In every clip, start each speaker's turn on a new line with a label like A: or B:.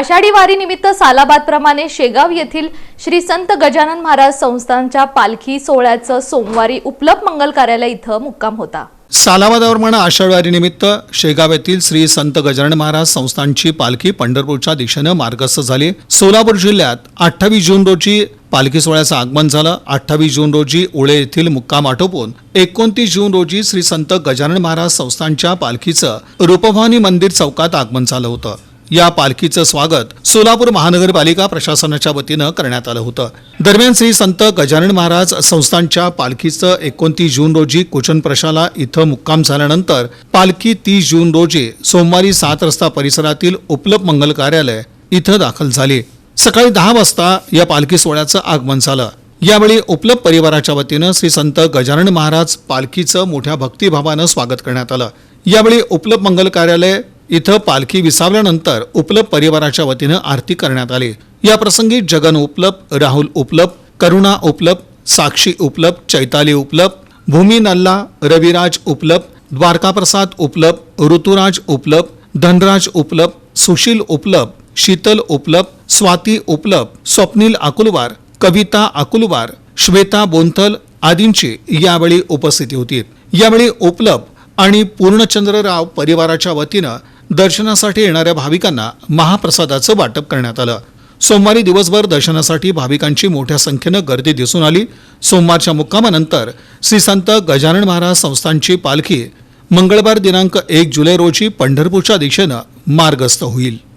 A: आषाढी वारीनिमित्त सालाबादप्रमाणे शेगाव येथील श्री संत गजानन महाराज संस्थानच्या पालखी सोहळ्याचं सोमवारी उपलब्ध मंगल कार्यालय इथं मुक्काम होता.
B: सालावादाप्रमाणे आषाढवारीनिमित्त शेगाव येथील श्री संत गजानन महाराज संस्थानची पालखी पंढरपूरच्या दिशेनं मार्गस्थ झाली. सोलापूर जिल्ह्यात अठ्ठावीस जून रोजी पालखी सोहळ्याचं आगमन झालं. अठ्ठावीस जून रोजी उळे येथील मुक्काम आटोपून एकोणतीस जून रोजी श्री संत गजानन महाराज संस्थानच्या पालखीचं रूपभवानी मंदिर चौकात आगमन झालं होतं. या पालखीचं स्वागत सोलापूर महानगरपालिका प्रशासनाच्या वतीनं करण्यात आलं होतं. दरम्यान श्री संत गजानन महाराज संस्थानच्या पालखीचं एकोणतीस जून रोजी कुचन प्रशाला इथं मुक्काम झाल्यानंतर पालखी तीस जून रोजी सोमवारी सात रस्ता परिसरातील उपलब्ध मंगल कार्यालय इथं दाखल झाली. सकाळी दहा वाजता या पालखी सोहळ्याचं आगमन झालं. यावेळी उपलब्ध परिवाराच्या वतीनं श्री संत गजानन महाराज पालखीचं मोठ्या भक्तिभावानं स्वागत करण्यात आलं. यावेळी उपलब्ध मंगल कार्यालय इथं पालखी विसावल्यानंतर उपलब्ध परिवाराच्या वतीनं आरती करण्यात आली. या प्रसंगी जगन उपलब्ध राहुल उपलब करुणा उपलब साक्षी उपलब्ध चैताली उपलब भूमी नल्ला रविराज उपलब्ध द्वारकाप्रसाद उपलब्ध ऋतुराज उपलब्ध धनराज उपलब्ध सुशील उपलब शीतल उपलब्ध स्वाती उपलब्ध स्वप्नील अकुलवार कविता अकुलवार श्वेता बोंथल आदींची यावेळी उपस्थिती होती. यावेळी उपलब्ध आणि पूर्णचंद्रराव परिवाराच्या वतीनं दर्शनासाठी येणाऱ्या भाविकांना महाप्रसादाचं वाटप करण्यात आलं. सोमवारी दिवसभर दर्शनासाठी भाविकांची मोठ्या संख्येनं गर्दी दिसून आली. सोमवारच्या मुक्कामानंतर श्री संत गजानन महाराज संस्थांची पालखी मंगळवार दिनांक एक जुलै रोजी पंढरपूरच्या दिशेनं मार्गस्थ होईल.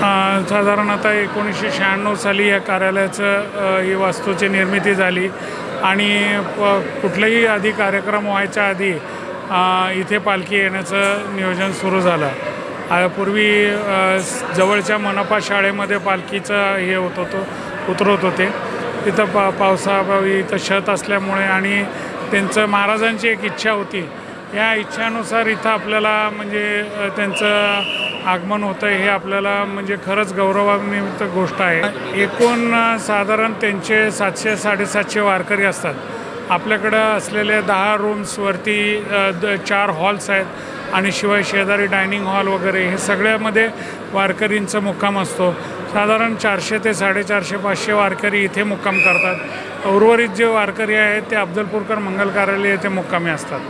C: साधारण आता एकोणीसशे शहाण्णव साली या कार्यालयाचं ही वास्तूची निर्मिती झाली. आणि प कुठलाही आधी कार्यक्रम व्हायच्या आधी इथे पालखी येण्याचं नियोजन सुरू झालं. पूर्वी जवळच्या मनपा शाळेमध्ये पालखीचं हे होत होतं उतरवत होते. तिथं पा पावसाअभावी इथं शत असल्यामुळे आणि त्यांचं महाराजांची एक इच्छा होती या इच्छानुसार इथं आपल्याला म्हणजे त्यांचं आगमन होतं हे आपल्याला म्हणजे खरंच गौरवान्वित गोष्ट आहे. एकूण साधारण त्यांचे सातशे साडेसातशे वारकरी असतात. आपल्याकडं असलेले दहा रूम्सवरती द चार हॉल्स आहेत आणि शिवाय शेजारी डायनिंग हॉल वगैरे हे सगळ्यामध्ये वारकरींचा मुक्काम असतो. साधारण चारशे ते साडेचारशे पाचशे वारकरी इथे मुक्काम करतात. उर्वरित जे वारकरी आहेत ते अफजलपूरकर मंगल कार्यालय येथे मुक्कामी असतात.